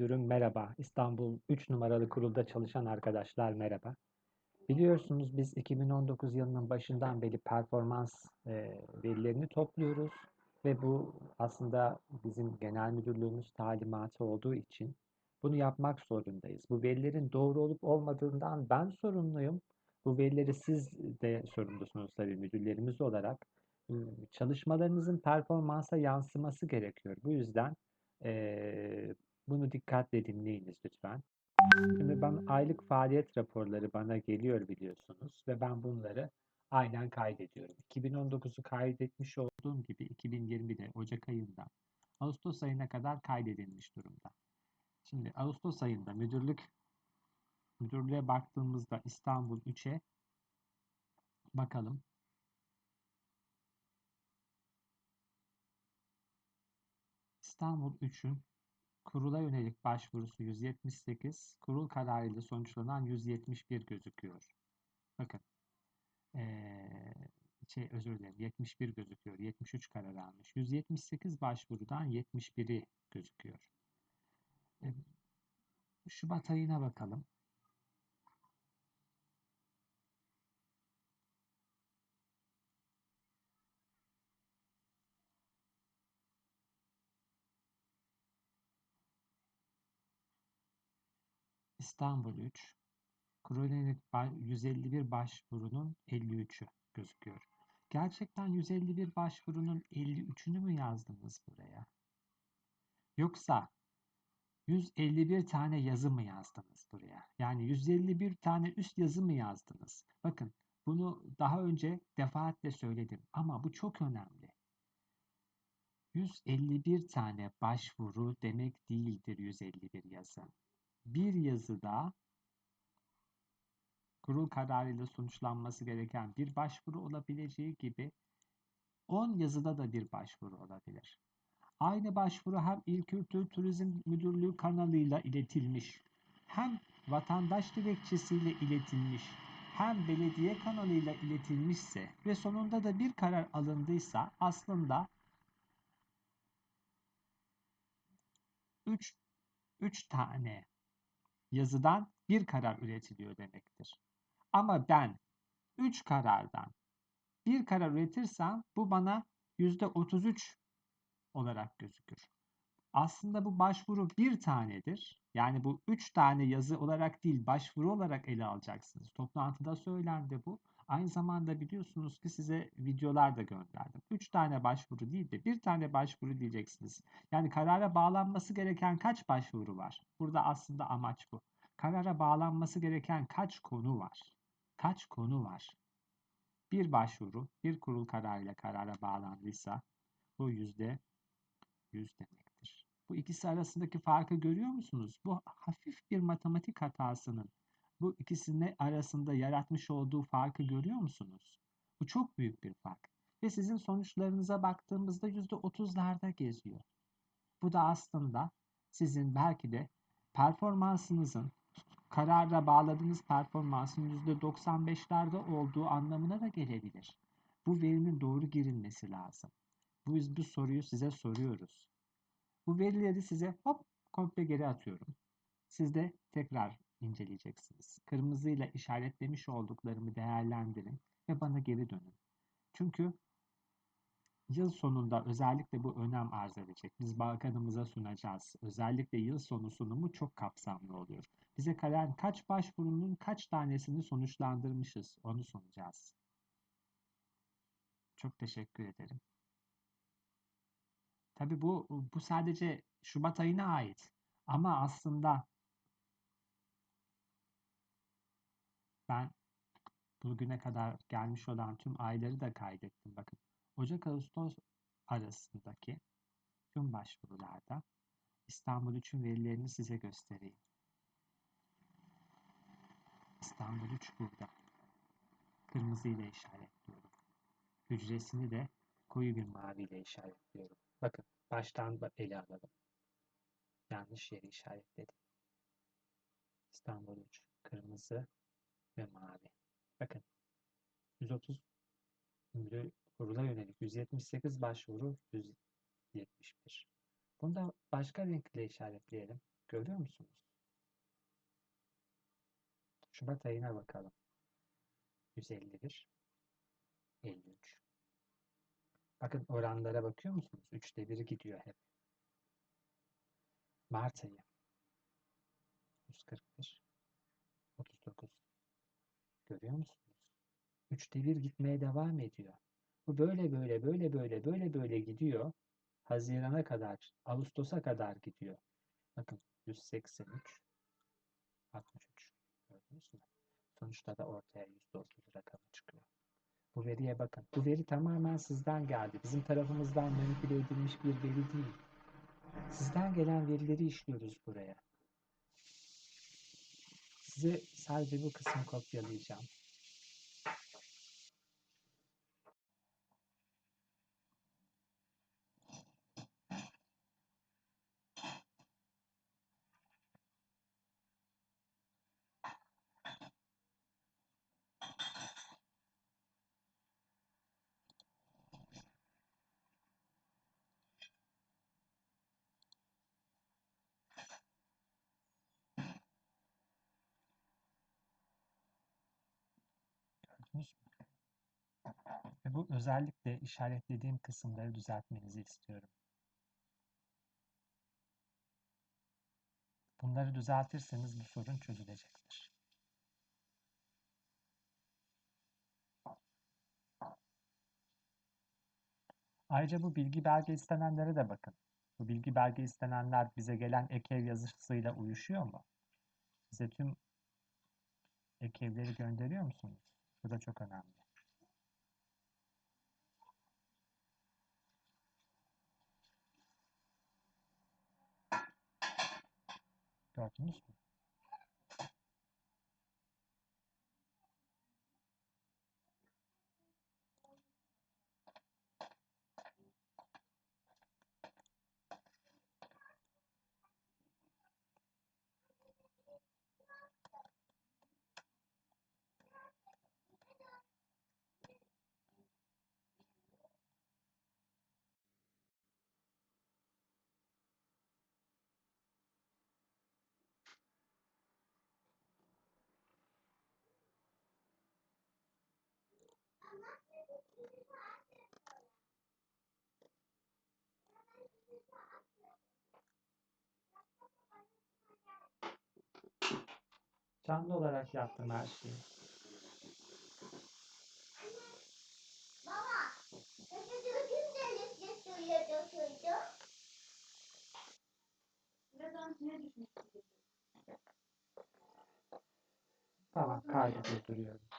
Müdürüm merhaba. İstanbul 3 numaralı kurulda çalışan arkadaşlar merhaba. Biliyorsunuz biz 2019 yılının başından beri performans e, verilerini topluyoruz ve bu aslında bizim genel müdürlüğümüz talimatı olduğu için bunu yapmak zorundayız. Bu verilerin doğru olup olmadığından ben sorumluyum. Bu verileri siz de sorumlusunuz tabii müdürlerimiz olarak. Çalışmalarınızın performansa yansıması gerekiyor. Bu yüzden eee, bunu dikkatle dinleyiniz lütfen. Şimdi ben aylık faaliyet raporları bana geliyor biliyorsunuz ve ben bunları aynen kaydediyorum. 2019'u kaydetmiş olduğum gibi 2020'de Ocak ayında Ağustos ayına kadar kaydedilmiş durumda. Şimdi Ağustos ayında müdürlük müdürlüğe baktığımızda İstanbul 3'e bakalım. İstanbul 3'ün kurula yönelik başvurusu 178, kurul kararıyla sonuçlanan 171 gözüküyor. Bakın. Ee, şey özür dilerim 71 gözüküyor. 73 karar almış. 178 başvurudan 71'i gözüküyor. Ee, Şubat ayına bakalım. İstanbul 3, Kronik 151 başvurunun 53'ü gözüküyor. Gerçekten 151 başvurunun 53'ünü mü yazdınız buraya? Yoksa 151 tane yazı mı yazdınız buraya? Yani 151 tane üst yazı mı yazdınız? Bakın bunu daha önce defaatle söyledim ama bu çok önemli. 151 tane başvuru demek değildir 151 yazı. Bir yazıda kurul kararıyla sonuçlanması gereken bir başvuru olabileceği gibi 10 yazıda da bir başvuru olabilir. Aynı başvuru hem İl Kültür Turizm Müdürlüğü kanalıyla iletilmiş, hem vatandaş dilekçesiyle iletilmiş, hem belediye kanalıyla iletilmişse ve sonunda da bir karar alındıysa aslında 3 3 tane yazıdan bir karar üretiliyor demektir. Ama ben 3 karardan bir karar üretirsem bu bana %33 olarak gözükür. Aslında bu başvuru bir tanedir. Yani bu üç tane yazı olarak değil başvuru olarak ele alacaksınız. Toplantıda söylendi bu. Aynı zamanda biliyorsunuz ki size videolar da gönderdim. Üç tane başvuru değil de bir tane başvuru diyeceksiniz. Yani karara bağlanması gereken kaç başvuru var? Burada aslında amaç bu. Karara bağlanması gereken kaç konu var? Kaç konu var? Bir başvuru bir kurul kararıyla karara bağlandıysa bu yüzde 100 demektir. Bu ikisi arasındaki farkı görüyor musunuz? Bu hafif bir matematik hatasının bu ikisinin arasında yaratmış olduğu farkı görüyor musunuz? Bu çok büyük bir fark. Ve sizin sonuçlarınıza baktığımızda %30'larda geziyor. Bu da aslında sizin belki de performansınızın kararla bağladığınız performansın %95'lerde olduğu anlamına da gelebilir. Bu verinin doğru girilmesi lazım. Bu, bu soruyu size soruyoruz. Bu verileri size hop komple geri atıyorum. Siz de tekrar inceleyeceksiniz. Kırmızıyla işaretlemiş olduklarımı değerlendirin ve bana geri dönün. Çünkü yıl sonunda özellikle bu önem arz edecek. Biz bakanımıza sunacağız. Özellikle yıl sonu sunumu çok kapsamlı oluyor. Bize kalan kaç başvurunun kaç tanesini sonuçlandırmışız onu sunacağız. Çok teşekkür ederim. Tabii bu bu sadece Şubat ayına ait. Ama aslında ben bugüne kadar gelmiş olan tüm ayları da kaydettim. Bakın Ocak-Ağustos arasındaki tüm başvurularda İstanbul için verilerini size göstereyim. İstanbul 3 burada. Kırmızı ile işaretliyorum. Hücresini de koyu bir mavi ile işaretliyorum. Bakın baştan ele alalım. Yanlış yeri işaretledim. İstanbul 3 kırmızı ve mavi. Bakın 130 kurula yönelik 178 başvuru 171. Bunu da başka renkle işaretleyelim. Görüyor musunuz? Şubat ayına bakalım. 151, 53. Bakın oranlara bakıyor musunuz? Üçte biri gidiyor hep. Mart ayı. 141, 39. Görüyor musunuz? Üçte bir gitmeye devam ediyor. Bu böyle böyle böyle böyle böyle böyle gidiyor. Hazirana kadar, Ağustos'a kadar gidiyor. Bakın 183, 63. Gördünüz mü? Sonuçta da ortaya %30 rakamı çıkıyor. Bu veriye bakın. Bu veri tamamen sizden geldi. Bizim tarafımızdan manipüle edilmiş bir veri değil. Sizden gelen verileri işliyoruz buraya. Size sadece bu kısmı kopyalayacağım. Mü? Ve bu özellikle işaretlediğim kısımları düzeltmenizi istiyorum. Bunları düzeltirseniz bu sorun çözülecektir. Ayrıca bu bilgi belge istenenlere de bakın. Bu bilgi belge istenenler bize gelen ekev yazısıyla uyuşuyor mu? Size tüm ekevleri gönderiyor musunuz? Bu da çok önemli. Gördünüz mü? Canlı olarak yaptım her şeyi. Tamam kaydı durduruyorum.